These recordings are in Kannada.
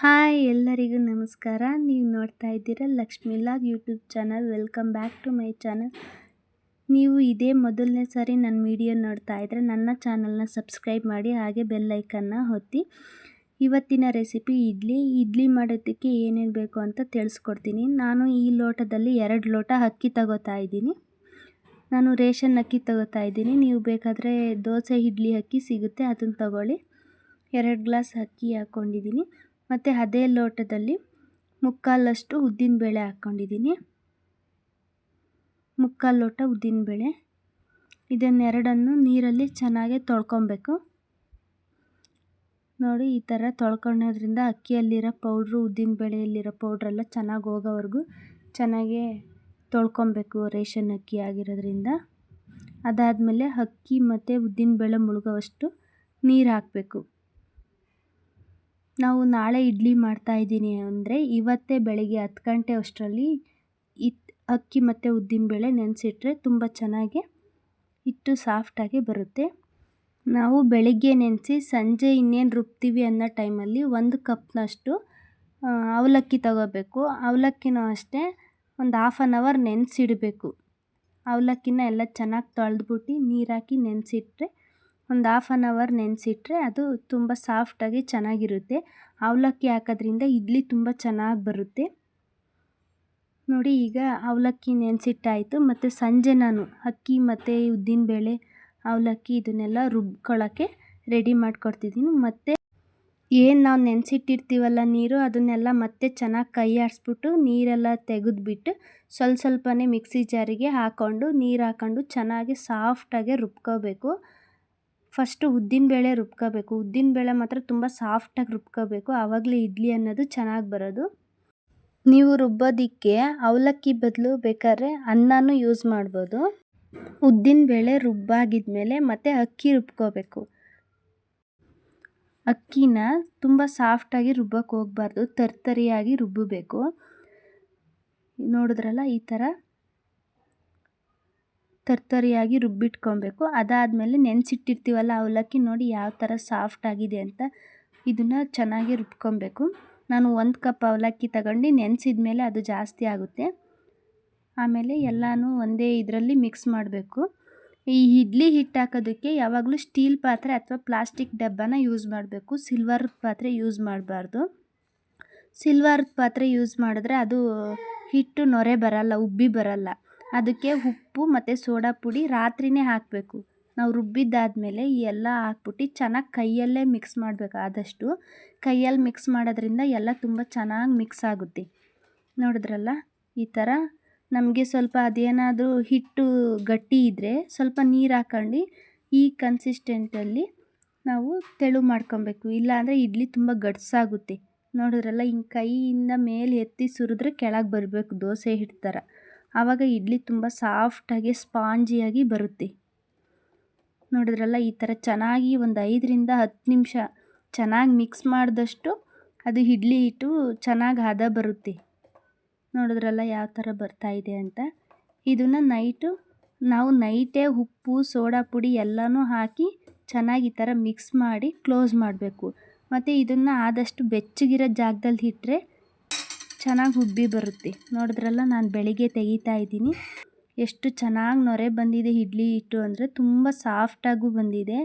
ಹಾಯ್ ಎಲ್ಲರಿಗೂ ನಮಸ್ಕಾರ. ನೀವು ನೋಡ್ತಾ ಇದ್ದೀರಾ Lakshmi log YouTube channel. Welcome back to my channel ನೀವು ಇದೇ ಮೊದಲನೇ ಸಾರಿ ನನ್ನ ವಿಡಿಯೋ ನೋಡ್ತಾ ಇದ್ದರೆ ನನ್ನ ಚಾನಲ್ನ ಸಬ್ಸ್ಕ್ರೈಬ್ ಮಾಡಿ, ಹಾಗೆ ಬೆಲ್ಲೈಕನ್ನ ಹೊತ್ತಿ ಇವತ್ತಿನ ರೆಸಿಪಿ ಇಡ್ಲಿ. ಇಡ್ಲಿ ಮಾಡೋದಕ್ಕೆ ಏನೇನು ಬೇಕು ಅಂತ ತಿಳಿಸ್ಕೊಡ್ತೀನಿ. ನಾನು ಈ ಲೋಟದಲ್ಲಿ ಎರಡು ಲೋಟ ಅಕ್ಕಿ ತಗೋತಾ ಇದ್ದೀನಿ. ನಾನು ರೇಷನ್ ಅಕ್ಕಿ ತಗೋತಾ ಇದ್ದೀನಿ. ನೀವು ಬೇಕಾದರೆ ದೋಸೆ, ಇಡ್ಲಿ ಅಕ್ಕಿ ಸಿಗುತ್ತೆ, ಅದನ್ನು ತಗೊಳ್ಳಿ. ಎರಡು ಗ್ಲಾಸ್ ಅಕ್ಕಿ ಹಾಕ್ಕೊಂಡಿದ್ದೀನಿ. ಮತ್ತು ಅದೇ ಲೋಟದಲ್ಲಿ ಮುಕ್ಕಾಲಷ್ಟು ಉದ್ದಿನಬೇಳೆ ಹಾಕ್ಕೊಂಡಿದ್ದೀನಿ. ಮುಕ್ಕಾಲು ಲೋಟ ಉದ್ದಿನಬೇಳೆ ಇದನ್ನೆರಡನ್ನು ನೀರಲ್ಲಿ ಚೆನ್ನಾಗಿ ತೊಳ್ಕೊಬೇಕು. ನೋಡಿ, ಈ ಥರ ತೊಳ್ಕೊಳೋದ್ರಿಂದ ಅಕ್ಕಿಯಲ್ಲಿರೋ ಪೌಡ್ರು ಉದ್ದಿನಬೇಳೆಯಲ್ಲಿರೋ ಪೌಡ್ರೆಲ್ಲ ಚೆನ್ನಾಗಿ ಹೋಗೋವರೆಗೂ ಚೆನ್ನಾಗೇ ತೊಳ್ಕೊಬೇಕು ರೇಷನ್ ಅಕ್ಕಿ ಆಗಿರೋದ್ರಿಂದ. ಅದಾದಮೇಲೆ ಅಕ್ಕಿ ಮತ್ತು ಉದ್ದಿನಬೇಳೆ ಮುಳುಗೋವಷ್ಟು ನೀರು ಹಾಕಬೇಕು. ನಾವು ನಾಳೆ ಇಡ್ಲಿ ಮಾಡ್ತಾ ಇದ್ದೀನಿ ಅಂದರೆ ಇವತ್ತೇ ಬೆಳಗ್ಗೆ ಹತ್ತು ಗಂಟೆ ಅಷ್ಟರಲ್ಲಿ ಇತ್, ಅಕ್ಕಿ ಮತ್ತು ಉದ್ದಿನಬೇಳೆ ನೆನೆಸಿಟ್ರೆ ತುಂಬ ಚೆನ್ನಾಗಿ ಹಿಟ್ಟು ಸಾಫ್ಟಾಗಿ ಬರುತ್ತೆ. ನಾವು ಬೆಳಗ್ಗೆ ನೆನೆಸಿ ಸಂಜೆ ಇನ್ನೇನು ರುಬ್ತೀವಿ ಅನ್ನೋ ಟೈಮಲ್ಲಿ ಒಂದು ಕಪ್ನಷ್ಟು ಅವಲಕ್ಕಿ ತಗೋಬೇಕು. ಅವಲಕ್ಕಿನೂ ಅಷ್ಟೇ ಒಂದು ಹಾಫ್ ಆನ್ ಅವರ್ ನೆನೆಸಿಡಬೇಕು. ಅವಲಕ್ಕಿನ ಎಲ್ಲ ಚೆನ್ನಾಗಿ ತೊಳೆದ್ಬಿಟ್ಟು ನೀರಾಕಿ ನೆನೆಸಿಟ್ರೆ ಒಂದು ಹಾಫ್ ಆನ್ ಅವರ್ ನೆನೆಸಿಟ್ರೆ ಅದು ತುಂಬ ಸಾಫ್ಟಾಗಿ ಚೆನ್ನಾಗಿರುತ್ತೆ. ಅವಲಕ್ಕಿ ಹಾಕೋದ್ರಿಂದ ಇಡ್ಲಿ ತುಂಬ ಚೆನ್ನಾಗಿ ಬರುತ್ತೆ. ನೋಡಿ ಈಗ ಅವಲಕ್ಕಿ ನೆನೆಸಿಟ್ಟಾಯಿತು ಮತ್ತು ಸಂಜೆ ನಾನು ಅಕ್ಕಿ ಮತ್ತು ಉದ್ದಿನಬೇಳೆ ಅವಲಕ್ಕಿ ಇದನ್ನೆಲ್ಲ ರುಬ್ಕೊಳ್ಳೋಕ್ಕೆ ರೆಡಿ ಮಾಡಿಕೊಡ್ತಿದ್ದೀನಿ. ಮತ್ತು ಏನು ನಾವು ನೆನೆಸಿಟ್ಟಿರ್ತೀವಲ್ಲ ನೀರು ಅದನ್ನೆಲ್ಲ ಮತ್ತೆ ಚೆನ್ನಾಗಿ ಕೈ ಆಡಿಸ್ಬಿಟ್ಟು ನೀರೆಲ್ಲ ತೆಗೆದ್ಬಿಟ್ಟು ಸ್ವಲ್ಪ ಸ್ವಲ್ಪನೇ ಮಿಕ್ಸಿ ಜಾರಿಗೆ ಹಾಕ್ಕೊಂಡು ನೀರು ಹಾಕ್ಕೊಂಡು ಚೆನ್ನಾಗಿ ಸಾಫ್ಟಾಗೆ ರುಬ್ಕೋಬೇಕು. ಫಸ್ಟು ಉದ್ದಿನಬೇಳೆ ರುಬ್ಕೋಬೇಕು. ಉದ್ದಿನಬೇಳೆ ಮಾತ್ರ ತುಂಬ ಸಾಫ್ಟಾಗಿ ರುಬ್ಕೋಬೇಕು. ಆವಾಗಲೇ ಇಡ್ಲಿ ಅನ್ನೋದು ಚೆನ್ನಾಗಿ ಬರೋದು. ನೀವು ರುಬ್ಬೋದಕ್ಕೆ ಅವಲಕ್ಕಿ ಬದಲು ಬೇಕಾದ್ರೆ ಅನ್ನನೂ ಯೂಸ್ ಮಾಡ್ಬೋದು. ಉದ್ದಿನಬೇಳೆ ರುಬ್ಬಾಗಿದ್ಮೇಲೆ ಮತ್ತು ಅಕ್ಕಿ ರುಬ್ಕೋಬೇಕು. ಅಕ್ಕಿನ ತುಂಬ ಸಾಫ್ಟಾಗಿ ರುಬ್ಬಕ್ಕೆ ಹೋಗ್ಬಾರ್ದು. ತರ್ತರಿಯಾಗಿ ರುಬ್ಬಬೇಕು. ನೋಡಿದ್ರಲ್ಲ ಈ ಥರ? ತರ್ತರಿಯಾಗಿ ರುಬ್ಬಿಟ್ಕೊಬೇಕು. ಅದಾದಮೇಲೆ ನೆನೆಸಿಟ್ಟಿರ್ತೀವಲ್ಲ ಅವಲಕ್ಕಿ ನೋಡಿ ಯಾವ ಥರ ಸಾಫ್ಟ್ ಆಗಿದೆ ಅಂತ ಇದನ್ನು ಚೆನ್ನಾಗಿ ರುಬ್ಕೊಬೇಕು. ನಾನು ಒಂದು ಕಪ್ ಅವಲಕ್ಕಿ ತಗೊಂಡು ನೆನೆಸಿದ ಮೇಲೆ ಅದು ಜಾಸ್ತಿ ಆಗುತ್ತೆ. ಆಮೇಲೆ ಎಲ್ಲನೂ ಒಂದೇ ಇದರಲ್ಲಿ ಮಿಕ್ಸ್ ಮಾಡಬೇಕು. ಈ ಇಡ್ಲಿ ಹಿಟ್ಟು ಹಾಕೋದಕ್ಕೆ ಯಾವಾಗಲೂ ಸ್ಟೀಲ್ ಪಾತ್ರೆ ಅಥವಾ ಪ್ಲಾಸ್ಟಿಕ್ ಡಬ್ಬನ ಯೂಸ್ ಮಾಡಬೇಕು. ಸಿಲ್ವರ್ ಪಾತ್ರೆ ಯೂಸ್ ಮಾಡಬಾರ್ದು. ಸಿಲ್ವರ್ ಪಾತ್ರೆ ಯೂಸ್ ಮಾಡಿದ್ರೆ ಅದು ಹಿಟ್ಟು ನೊರೆ ಬರಲ್ಲ, ಉಬ್ಬಿ ಬರಲ್ಲ. ಅದಕ್ಕೆ ಉಪ್ಪು ಮತ್ತು ಸೋಡಾ ಪುಡಿ ರಾತ್ರಿಯೇ ಹಾಕಬೇಕು. ನಾವು ರುಬ್ಬಿದ್ದಾದಮೇಲೆ ಈ ಎಲ್ಲ ಹಾಕ್ಬಿಟ್ಟು ಚೆನ್ನಾಗಿ ಕೈಯಲ್ಲೇ ಮಿಕ್ಸ್ ಮಾಡಬೇಕು. ಆದಷ್ಟು ಕೈಯಲ್ಲಿ ಮಿಕ್ಸ್ ಮಾಡೋದ್ರಿಂದ ಎಲ್ಲ ತುಂಬ ಚೆನ್ನಾಗಿ ಮಿಕ್ಸ್ ಆಗುತ್ತೆ. ನೋಡಿದ್ರಲ್ಲ? ಈ ಥರ ನಮಗೆ ಸ್ವಲ್ಪ ಅದೇನಾದರೂ ಹಿಟ್ಟು ಗಟ್ಟಿ ಇದ್ದರೆ ಸ್ವಲ್ಪ ನೀರು ಹಾಕೊಂಡು ಈ ಕನ್ಸಿಸ್ಟೆಂಟಲ್ಲಿ ನಾವು ತೆಳು ಮಾಡ್ಕೊಬೇಕು. ಇಲ್ಲಾಂದರೆ ಇಡ್ಲಿ ತುಂಬ ಗಡ್ಸಾಗುತ್ತೆ. ನೋಡಿದ್ರಲ್ಲ? ಹಿಂಗೆ ಕೈಯಿಂದ ಮೇಲೆ ಎತ್ತಿ ಸುರಿದ್ರೆ ಕೆಳಗೆ ಬರಬೇಕು ದೋಸೆ ಹಿಟ್ಟು ಥರ ಆವಾಗ ಇಡ್ಲಿ ತುಂಬ ಸಾಫ್ಟಾಗಿ, ಸ್ಪಾಂಜಿಯಾಗಿ ಬರುತ್ತೆ. ನೋಡಿದ್ರಲ್ಲ, ಈ ಥರ ಚೆನ್ನಾಗಿ ಒಂದು ಐದರಿಂದ ಹತ್ತು ನಿಮಿಷ ಚೆನ್ನಾಗಿ ಮಿಕ್ಸ್ ಮಾಡಿದಷ್ಟು ಅದು ಇಡ್ಲಿ ಹಿಟ್ಟು ಚೆನ್ನಾಗಿ ಹದ ಬರುತ್ತೆ. ನೋಡಿದ್ರಲ್ಲ, ಯಾವ ಥರ ಬರ್ತಾ ಇದೆ ಅಂತ. ಇದನ್ನು ನೈಟು ನಾವು ನೈಟೇ ಉಪ್ಪು, ಸೋಡಾ ಪುಡಿ ಎಲ್ಲನೂ ಹಾಕಿ ಚೆನ್ನಾಗಿ ಈ ಥರ ಮಿಕ್ಸ್ ಮಾಡಿ ಕ್ಲೋಸ್ ಮಾಡಬೇಕು. ಮತ್ತು ಇದನ್ನು ಆದಷ್ಟು ಬೆಚ್ಚಗಿರೋ ಜಾಗದಲ್ಲಿ ಇಟ್ಟರೆ ಚೆನ್ನಾಗಿ ಉಬ್ಬಿ ಬರುತ್ತೆ. ನೋಡಿದ್ರಲ್ಲ, ನಾನು ಬೆಳಿಗ್ಗೆ ತೆಗಿತಾ ಇದ್ದೀನಿ. ಎಷ್ಟು ಚೆನ್ನಾಗಿ ನೊರೆ ಬಂದಿದೆ ಇಡ್ಲಿ ಹಿಟ್ಟು ಅಂದರೆ, ತುಂಬ ಸಾಫ್ಟಾಗೂ ಬಂದಿದೆ.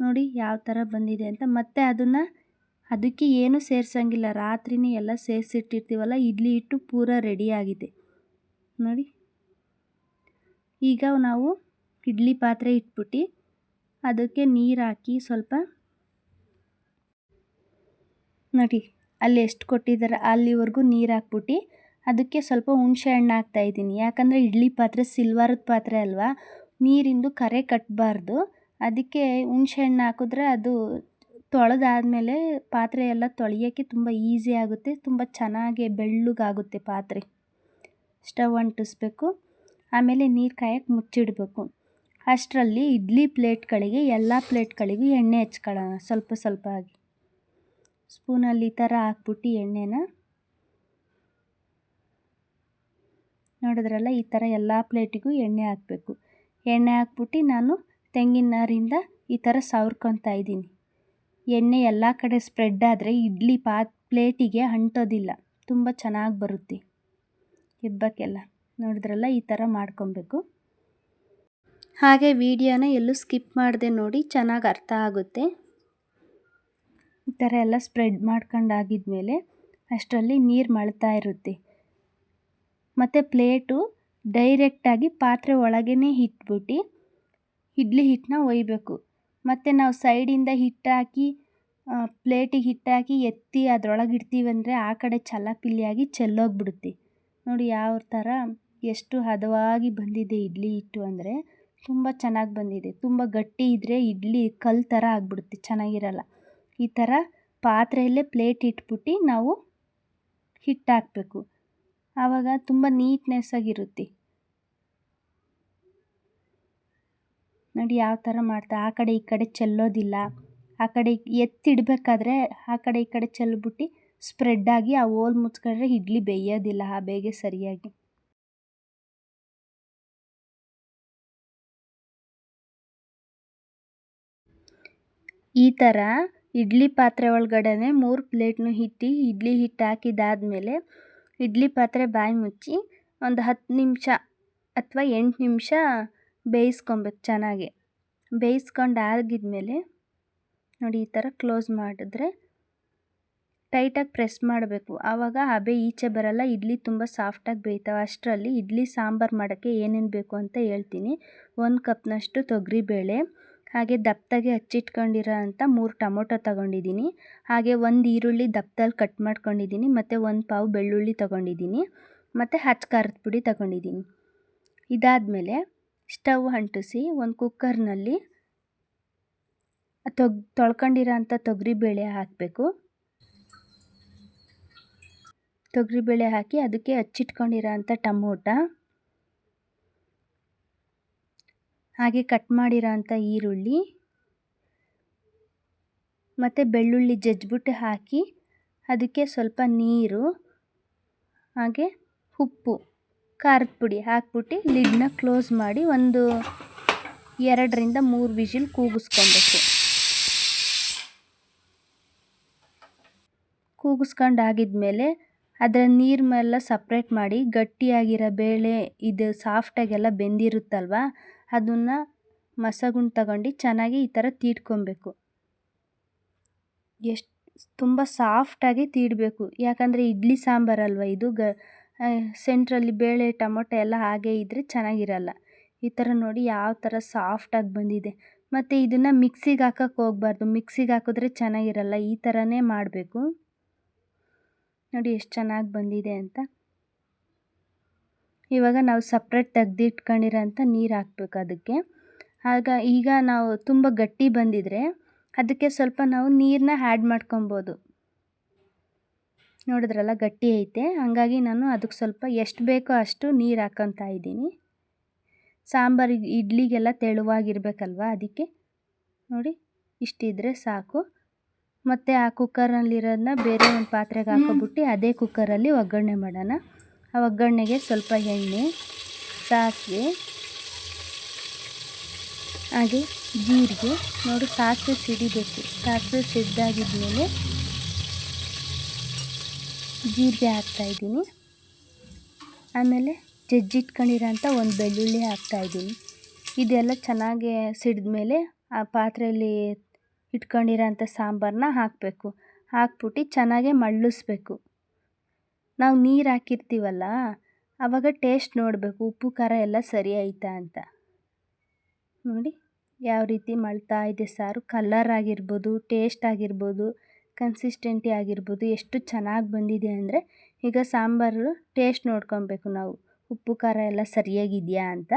ನೋಡಿ ಯಾವ ಥರ ಬಂದಿದೆ ಅಂತ. ಮತ್ತೆ ಅದನ್ನು, ಅದಕ್ಕೆ ಏನು ಸೇರ್ಸೋಂಗಿಲ್ಲ. ರಾತ್ರಿನೇ ಎಲ್ಲ ಸೇರಿಸಿಟ್ಟಿರ್ತೀವಲ್ಲ, ಇಡ್ಲಿ ಹಿಟ್ಟು ಪೂರ ರೆಡಿಯಾಗಿದೆ ನೋಡಿ. ಈಗ ನಾವು ಇಡ್ಲಿ ಪಾತ್ರೆ ಇಟ್ಬಿಟ್ಟು, ಅದಕ್ಕೆ ನೀರು ಹಾಕಿ ಸ್ವಲ್ಪ, ನೋಡಿ. ಅಲ್ಲಿ ಎಷ್ಟು ಕೊಟ್ಟಿದ್ದಾರೆ ಅಲ್ಲಿವರೆಗೂ ನೀರು ಹಾಕ್ಬಿಟ್ಟು ಅದಕ್ಕೆ ಸ್ವಲ್ಪ ಹುಣಸೆ ಹಣ್ಣು ಹಾಕ್ತಾಯಿದ್ದೀನಿ ಯಾಕಂದರೆ ಇಡ್ಲಿ ಪಾತ್ರೆ, ಸಿಲ್ವಾರದ ಪಾತ್ರೆ ಅಲ್ವಾ? ನೀರಿಂದು ಕರೆ ಕಟ್ಟಬಾರ್ದು ಅದಕ್ಕೆ ಹುಣಸೆ ಹಣ್ಣು ಹಾಕಿದ್ರೆ ಅದು ತೊಳೆದಾದಮೇಲೆ ಪಾತ್ರೆ ಎಲ್ಲ ತೊಳೆಯೋಕ್ಕೆ ತುಂಬ ಈಸಿ ಆಗುತ್ತೆ. ತುಂಬ ಚೆನ್ನಾಗಿ ಬೆಳ್ಳಗಾಗುತ್ತೆ ಪಾತ್ರೆ. ಸ್ಟವ್ ಅಂಟಿಸ್ಬೇಕು. ಆಮೇಲೆ ನೀರು ಕಾಯಕ್ಕೆ ಮುಚ್ಚಿಡಬೇಕು. ಅಷ್ಟರಲ್ಲಿ ಇಡ್ಲಿ ಪ್ಲೇಟ್ಗಳಿಗೆ, ಎಲ್ಲ ಪ್ಲೇಟ್ಗಳಿಗೂ ಎಣ್ಣೆ ಹಚ್ಕೊಳ್ಳೋಣ ಸ್ವಲ್ಪ ಸ್ವಲ್ಪ ಆಗಿ ಸ್ಪೂನಲ್ಲಿ ಈ ಥರ ಹಾಕ್ಬಿಟ್ಟು ಎಣ್ಣೆನ ನೋಡಿದ್ರಲ್ಲ, ಈ ಥರ ಎಲ್ಲ ಪ್ಲೇಟಿಗೂ ಎಣ್ಣೆ ಹಾಕಬೇಕು. ಎಣ್ಣೆ ಹಾಕ್ಬಿಟ್ಟು ನಾನು ತೆಂಗಿನ ನಾರಿಂದ ಈ ಥರ ಸವರ್ಕೊತಾ ಇದ್ದೀನಿ. ಎಣ್ಣೆ ಎಲ್ಲ ಕಡೆ ಸ್ಪ್ರೆಡ್ ಆದರೆ ಇಡ್ಲಿ ಪಾತ್ ಪ್ಲೇಟಿಗೆ ಅಂಟೋದಿಲ್ಲ. ತುಂಬ ಚೆನ್ನಾಗಿ ಬರುತ್ತೆ. ಇಬ್ಬಕ್ಕೆಲ್ಲ ನೋಡಿದ್ರಲ್ಲ, ಈ ಥರ ಮಾಡ್ಕೊಬೇಕು. ಹಾಗೆ ವಿಡಿಯೋನ ಎಲ್ಲೂ ಸ್ಕಿಪ್ ಮಾಡದೆ ನೋಡಿ, ಚೆನ್ನಾಗಿ ಅರ್ಥ ಆಗುತ್ತೆ. ಥರ ಎಲ್ಲ ಸ್ಪ್ರೆಡ್ ಮಾಡ್ಕೊಂಡಾಗಿದ್ಮೇಲೆ ಅಷ್ಟರಲ್ಲಿ ನೀರು ಮಳ್ತಾ ಇರುತ್ತೆ. ಮತ್ತು ಪ್ಲೇಟು ಡೈರೆಕ್ಟಾಗಿ ಪಾತ್ರೆ ಒಳಗೇ ಇಟ್ಬಿಟ್ಟು ಇಡ್ಲಿ ಹಿಟ್ಟನ್ನ ಒಯ್ಬೇಕು. ಮತ್ತು ನಾವು ಸೈಡಿಂದ ಹಿಟ್ಟಾಕಿ ಪ್ಲೇಟಿಗೆ ಹಿಟ್ಟಾಕಿ ಎತ್ತಿ ಅದ್ರೊಳಗೆ ಇಡ್ತೀವಂದರೆ ಆ ಕಡೆ ಚಲ್ಲಪಿಲ್ಲಿಯಾಗಿ ಚೆಲ್ಲೋಗ್ಬಿಡುತ್ತೆ. ನೋಡಿ ಯಾವ ಥರ ಎಷ್ಟು ಹದವಾಗಿ ಬಂದಿದೆ ಇಡ್ಲಿ ಹಿಟ್ಟು ಅಂದರೆ. ತುಂಬ ಚೆನ್ನಾಗಿ ಬಂದಿದೆ. ತುಂಬ ಗಟ್ಟಿ ಇದ್ದರೆ ಇಡ್ಲಿ ಕಲ್ಲು ಥರ ಆಗಿಬಿಡುತ್ತೆ, ಚೆನ್ನಾಗಿರಲ್ಲ. ಈ ಥರ ಪಾತ್ರೆಯಲ್ಲೇ ಪ್ಲೇಟ್ ಇಟ್ಬಿಟ್ಟು ನಾವು ಹಿಟ್ಟು ಹಾಕಬೇಕು ಆವಾಗ ತುಂಬ ನೀಟ್ನೆಸ್ ಆಗಿರುತ್ತೆ. ನೋಡಿ ಯಾವ ಥರ ಮಾಡ್ತಾ, ಆ ಕಡೆ ಈ ಕಡೆ ಚೆಲ್ಲೋದಿಲ್ಲ. ಆ ಕಡೆ ಎತ್ತಿಡಬೇಕಾದ್ರೆ ಆ ಕಡೆ ಈ ಕಡೆ ಚೆಲ್ಬಿಟ್ಟು ಸ್ಪ್ರೆಡ್ ಆಗಿ ಆ ಓಲ್ ಮುಚ್ಕೊಂಡ್ರೆ ಇಡ್ಲಿ ಬೇಯೋದಿಲ್ಲ, ಆ ಬೇಗೆ ಸರಿಯಾಗಿ. ಈ ಥರ ಇಡ್ಲಿ ಪಾತ್ರೆ ಒಳಗಡೆನೆ ಮೂರು ಪ್ಲೇಟ್ನು ಇಟ್ಟು ಇಡ್ಲಿ ಹಿಟ್ಟು ಹಾಕಿದಾದ್ಮೇಲೆ ಇಡ್ಲಿ ಪಾತ್ರೆ ಬಾಯಿ ಮುಚ್ಚಿ ಒಂದು ಹತ್ತು ನಿಮಿಷ ಅಥವಾ ಎಂಟು ನಿಮಿಷ ಬೇಯಿಸ್ಕೊಬೇಕು ಚೆನ್ನಾಗಿ. ಬೇಯಿಸ್ಕೊಂಡು ಆಗಿದ್ಮೇಲೆ ನೋಡಿ ಈ ಥರ ಕ್ಲೋಸ್ ಮಾಡಿದ್ರೆ ಟೈಟಾಗಿ ಪ್ರೆಸ್ ಮಾಡಬೇಕು. ಆವಾಗ ಹಬೆ ಈಚೆ ಬರಲ್ಲ, ಇಡ್ಲಿ ತುಂಬ ಸಾಫ್ಟಾಗಿ ಬೇಯ್ತಾವೆ. ಅಷ್ಟರಲ್ಲಿ ಇಡ್ಲಿ ಸಾಂಬಾರು ಮಾಡೋಕ್ಕೆ ಏನೇನು ಬೇಕು ಅಂತ ಹೇಳ್ತೀನಿ. ಒಂದು ಕಪ್ನಷ್ಟು ತೊಗರಿಬೇಳೆ ಹಾಗೆ ದಪ್ಪಗೆ ಹಚ್ಚಿಟ್ಕೊಂಡಿರೋ ಅಂಥ ಮೂರು ಟೊಮೊಟೊ ತಗೊಂಡಿದ್ದೀನಿ. ಹಾಗೆ ಒಂದು ಈರುಳ್ಳಿ ದಪ್ಪದಲ್ಲಿ ಕಟ್ ಮಾಡ್ಕೊಂಡಿದ್ದೀನಿ, ಮತ್ತು ಒಂದು ಪಾವು ಬೆಳ್ಳುಳ್ಳಿ ತಗೊಂಡಿದ್ದೀನಿ, ಮತ್ತು ಹಚ್ಚ ಖಾರದ ಪುಡಿ ತಗೊಂಡಿದ್ದೀನಿ. ಇದಾದಮೇಲೆ ಸ್ಟವ್ ಅಂಟಿಸಿ ಒಂದು ಕುಕ್ಕರ್ನಲ್ಲಿ ತೊಗ್, ತೊಳ್ಕೊಂಡಿರೋ ಅಂಥ ತೊಗರಿಬೇಳೆ ಹಾಕಬೇಕು. ತೊಗರಿಬೇಳೆ ಹಾಕಿ ಅದಕ್ಕೆ ಹಚ್ಚಿಟ್ಕೊಂಡಿರೋ ಅಂಥ ಟಮೋಟ. ಹಾಗೆ ಕಟ್ ಮಾಡಿರೋಂಥ ಈರುಳ್ಳಿ ಮತ್ತು ಬೆಳ್ಳುಳ್ಳಿ ಜಜ್ಜಿಬಿಟ್ಟು ಹಾಕಿ ಅದಕ್ಕೆ ಸ್ವಲ್ಪ ನೀರು, ಹಾಗೆ ಉಪ್ಪು, ಖಾರದ ಪುಡಿ ಹಾಕ್ಬಿಟ್ಟು ಲಿಡ್ನ ಕ್ಲೋಸ್ ಮಾಡಿ ಒಂದು ಎರಡರಿಂದ ಮೂರು ವಿಷಿಲ್ ಕೂಗಿಸ್ಕೊಬೇಕು. ಕೂಗಿಸ್ಕೊಂಡು ಆಗಿದ್ಮೇಲೆ ಅದರ ನೀರನ್ನೆಲ್ಲ ಸಪ್ರೇಟ್ ಮಾಡಿ ಗಟ್ಟಿಯಾಗಿರೋ ಬೇಳೆ ಇದು ಸಾಫ್ಟಾಗೆಲ್ಲ ಬೆಂದಿರುತ್ತಲ್ವ ಅದನ್ನು ಮಸಗುಂಡು ತಗೊಂಡು ಚೆನ್ನಾಗಿ ಈ ಥರ ತೀಡ್ಕೊಬೇಕು. ಎಷ್ಟು, ತುಂಬ ಸಾಫ್ಟಾಗಿ ತೀಡಬೇಕು. ಯಾಕಂದರೆ ಇಡ್ಲಿ ಸಾಂಬಾರಲ್ವ ಇದು? ಗ ಸೆಂಟ್ರಲ್ಲಿ ಬೇಳೆ, ಟೊಮೊಟೊ ಎಲ್ಲ ಹಾಗೆ ಇದ್ದರೆ ಚೆನ್ನಾಗಿರಲ್ಲ. ಈ ಥರ ನೋಡಿ ಯಾವ ಥರ ಸಾಫ್ಟಾಗಿ ಬಂದಿದೆ. ಮತ್ತು ಇದನ್ನು ಮಿಕ್ಸಿಗೆ ಹಾಕಕ್ಕೆ ಹೋಗ್ಬಾರ್ದು. ಮಿಕ್ಸಿಗೆ ಹಾಕಿದ್ರೆ ಚೆನ್ನಾಗಿರಲ್ಲ. ಈ ಥರನೇ ಮಾಡಬೇಕು. ನೋಡಿ ಎಷ್ಟು ಚೆನ್ನಾಗಿ ಬಂದಿದೆ ಅಂತ. ಇವಾಗ ನಾವು ಸಪ್ರೇಟ್ ತೆಗ್ದಿಟ್ಕೊಂಡಿರೋಂಥ ನೀರು ಹಾಕ್ಬೇಕು ಅದಕ್ಕೆ. ಆಗ ಈಗ ನಾವು ತುಂಬ ಗಟ್ಟಿ ಬಂದಿದ್ರೆ ಅದಕ್ಕೆ ಸ್ವಲ್ಪ ನಾವು ನೀರನ್ನ ಆ್ಯಡ್ ಮಾಡ್ಕೊಬೋದು. ನೋಡಿದ್ರಲ್ಲ ಗಟ್ಟಿ ಐತೆ. ಹಾಗಾಗಿ ನಾನು ಅದಕ್ಕೆ ಸ್ವಲ್ಪ ಎಷ್ಟು ಬೇಕೋ ಅಷ್ಟು ನೀರು ಹಾಕೊತ ಇದ್ದೀನಿ. ಸಾಂಬಾರು ಇಡ್ಲಿಗೆಲ್ಲ ತೆಳುವಾಗಿರ್ಬೇಕಲ್ವ ಅದಕ್ಕೆ. ನೋಡಿ ಇಷ್ಟಿದ್ರೆ ಸಾಕು. ಮತ್ತು ಆ ಕುಕ್ಕರಲ್ಲಿರೋದನ್ನ ಬೇರೆ ಒಂದು ಪಾತ್ರೆಗೆ ಹಾಕೊಬಿಟ್ಟು ಅದೇ ಕುಕ್ಕರಲ್ಲಿ ಒಗ್ಗರಣೆ ಮಾಡೋಣ. ಆ ಒಗ್ಗರಣೆಗೆ ಸ್ವಲ್ಪ ಎಣ್ಣೆ, ಸಾಸಿವೆ, ಹಾಗೆ ಜೀರಿಗೆ. ನೋಡಿ, ಸಾಸಿವೆ ಸಿಡಿಬೇಕು. ಸಾಸಿವೆ ಸಿಡ್ದಾಗಿದ್ಮೇಲೆ ಜೀರಿಗೆ ಹಾಕ್ತಾಯಿದ್ದೀನಿ ಆಮೇಲೆ ಜಜ್ಜಿಟ್ಕೊಂಡಿರೋಂಥ ಒಂದು ಬೆಳ್ಳುಳ್ಳಿ ಹಾಕ್ತಾಯಿದ್ದೀನಿ ಇದೆಲ್ಲ ಚೆನ್ನಾಗಿ ಸಿಡಿದ್ಮೇಲೆ ಆ ಪಾತ್ರೆಯಲ್ಲಿ ಇಟ್ಕೊಂಡಿರೋಂಥ ಸಾಂಬಾರನ್ನ ಹಾಕಬೇಕು. ಹಾಕ್ಬಿಟ್ಟು ಚೆನ್ನಾಗೆ ಮಳ್ಳಿಸ್ಬೇಕು. ನಾವು ನೀರು ಹಾಕಿರ್ತೀವಲ್ಲ ಆವಾಗ ಟೇಸ್ಟ್ ನೋಡಬೇಕು, ಉಪ್ಪು, ಖಾರ ಎಲ್ಲ ಸರಿ ಐತಾ ಅಂತ. ನೋಡಿ, ಯಾವ ರೀತಿ ಮಳ್ತಾ ಇದೆ ಸಾರು ಕಲ್ಲರ್ ಆಗಿರ್ಬೋದು ಟೇಸ್ಟ್ ಆಗಿರ್ಬೋದು ಕನ್ಸಿಸ್ಟೆಂಟಿ ಆಗಿರ್ಬೋದು, ಎಷ್ಟು ಚೆನ್ನಾಗಿ ಬಂದಿದೆ ಅಂದರೆ ಈಗ ಸಾಂಬಾರು ಟೇಸ್ಟ್ ನೋಡ್ಕೊಬೇಕು ನಾವು. ಉಪ್ಪು, ಖಾರ ಎಲ್ಲ ಸರಿಯಾಗಿದೆಯಾ ಅಂತ.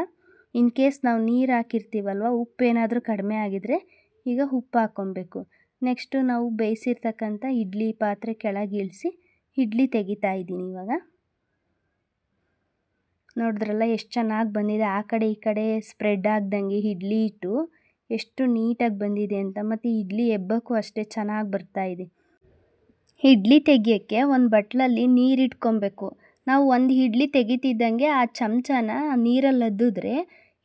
ಇನ್ ಕೇಸ್ ನಾವು ನೀರು ಹಾಕಿರ್ತೀವಲ್ವ, ಉಪ್ಪು ಏನಾದರೂ ಕಡಿಮೆ ಆಗಿದರೆ ಈಗ ಉಪ್ಪು ಹಾಕ್ಕೊಬೇಕು ನೆಕ್ಸ್ಟು ನಾವು ಬೇಯಿಸಿರ್ತಕ್ಕಂಥ ಇಡ್ಲಿ ಪಾತ್ರೆ ಕೆಳಗೆ ಇಳಿಸಿ ಇಡ್ಲಿ ತೆಗಿತಾ ಇದ್ದೀನಿ ಇವಾಗ. ನೋಡಿದ್ರಲ್ಲ ಎಷ್ಟು ಚೆನ್ನಾಗಿ ಬಂದಿದೆ. ಆ ಕಡೆ ಈ ಕಡೆ ಸ್ಪ್ರೆಡ್ ಆಗ್ದಂಗೆ ಇಡ್ಲಿ ಇಟ್ಟು ಎಷ್ಟು ನೀಟಾಗಿ ಬಂದಿದೆ ಅಂತ. ಮತ್ತು ಇಡ್ಲಿ ಎಬ್ಬಕ್ಕೂ ಅಷ್ಟೇ ಚೆನ್ನಾಗಿ ಬರ್ತಾ ಇದೆ. ಇಡ್ಲಿ ತೆಗಿಯೋಕ್ಕೆ ಒಂದು ಬಟ್ಲಲ್ಲಿ ನೀರು ಇಟ್ಕೊಬೇಕು. ನಾವು ಒಂದು ಇಡ್ಲಿ ತೆಗಿತಿದ್ದಂಗೆ ಆ ಚಮಚನ ನೀರಲ್ಲಿ ಅದ್ದಿದ್ರೆ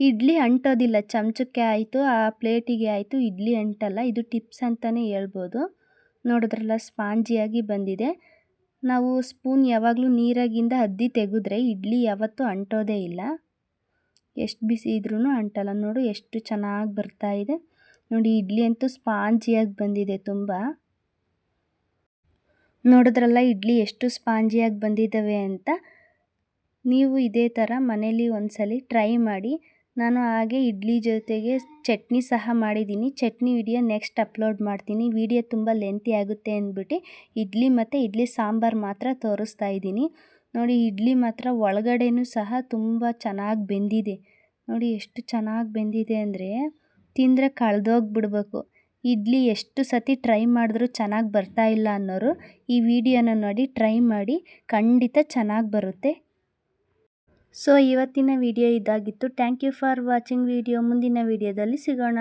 ಇಡ್ಲಿ ಅಂಟೋದಿಲ್ಲ. ಚಮಚಕ್ಕೆ ಆಯಿತು, ಆ ಪ್ಲೇಟಿಗೆ ಆಯಿತು, ಇಡ್ಲಿ ಅಂಟಲ್ಲ. ಇದು ಟಿಪ್ಸ್ ಅಂತಲೇ ಹೇಳ್ಬೋದು. ನೋಡಿದ್ರಲ್ಲ ಸ್ಪಾಂಜಿಯಾಗಿ ಬಂದಿದೆ. ನಾವು ಸ್ಪೂನ್ ಯಾವಾಗಲೂ ನೀರಾಗಿಂದ ಅದ್ದಿ ತೆಗೆದ್ರೆ ಇಡ್ಲಿ ಯಾವತ್ತೂ ಅಂಟೋದೇ ಇಲ್ಲ. ಎಷ್ಟು ಬಿಸಿ ಇದ್ರೂ ಅಂಟಲ್ಲ. ನೋಡು ಎಷ್ಟು ಚೆನ್ನಾಗಿ ಬರ್ತಾ ಇದೆ. ನೋಡಿ, ಇಡ್ಲಿ ಅಂತೂ ಸ್ಪಾಂಜಿಯಾಗಿ ಬಂದಿದೆ ತುಂಬ. ನೋಡಿದ್ರಲ್ಲ, ಇಡ್ಲಿ ಎಷ್ಟು ಸ್ಪಾಂಜಿಯಾಗಿ ಬಂದಿದ್ದಾವೆ ಅಂತ. ನೀವು ಇದೇ ಥರ ಮನೇಲಿ ಒಂದ್ಸಲಿ ಟ್ರೈ ಮಾಡಿ. ನಾನು ಹಾಗೆ ಇಡ್ಲಿ ಜೊತೆಗೆ ಚಟ್ನಿ ಸಹ ಮಾಡಿದ್ದೀನಿ. ಚಟ್ನಿ ವಿಡಿಯೋ ನೆಕ್ಸ್ಟ್ ಅಪ್ಲೋಡ್ ಮಾಡ್ತೀನಿ. ವಿಡಿಯೋ ತುಂಬ ಲೆಂತಿ ಆಗುತ್ತೆ ಅಂದ್ಬಿಟ್ಟು ಇಡ್ಲಿ ಮತ್ತು ಇಡ್ಲಿ ಸಾಂಬಾರು ಮಾತ್ರ ತೋರಿಸ್ತಾ ಇದ್ದೀನಿ. ನೋಡಿ, ಇಡ್ಲಿ ಮಾತ್ರ ಒಳಗಡೆಯೂ ಸಹ ತುಂಬ ಚೆನ್ನಾಗಿ ಬೆಂದಿದೆ. ನೋಡಿ, ಎಷ್ಟು ಚೆನ್ನಾಗಿ ಬೆಂದಿದೆ ಅಂದರೆ ತಿಂದರೆ ಕಳೆದೋಗ್ಬಿಡ್ಬೇಕು. ಇಡ್ಲಿ ಎಷ್ಟು ಸತಿ ಟ್ರೈ ಮಾಡಿದ್ರೂ ಚೆನ್ನಾಗಿ ಬರ್ತಾ ಇಲ್ಲ ಅನ್ನೋರು ಈ ವಿಡಿಯೋನ ನೋಡಿ ಟ್ರೈ ಮಾಡಿ ಖಂಡಿತ ಚೆನ್ನಾಗಿ ಬರುತ್ತೆ. ಸೊ ಇವತ್ತಿನ ವಿಡಿಯೋ ಇದಾಗಿತ್ತು. Thank you for watching video ಮುಂದಿನ ವಿಡಿಯೋದಲ್ಲಿ ಸಿಗೋಣ.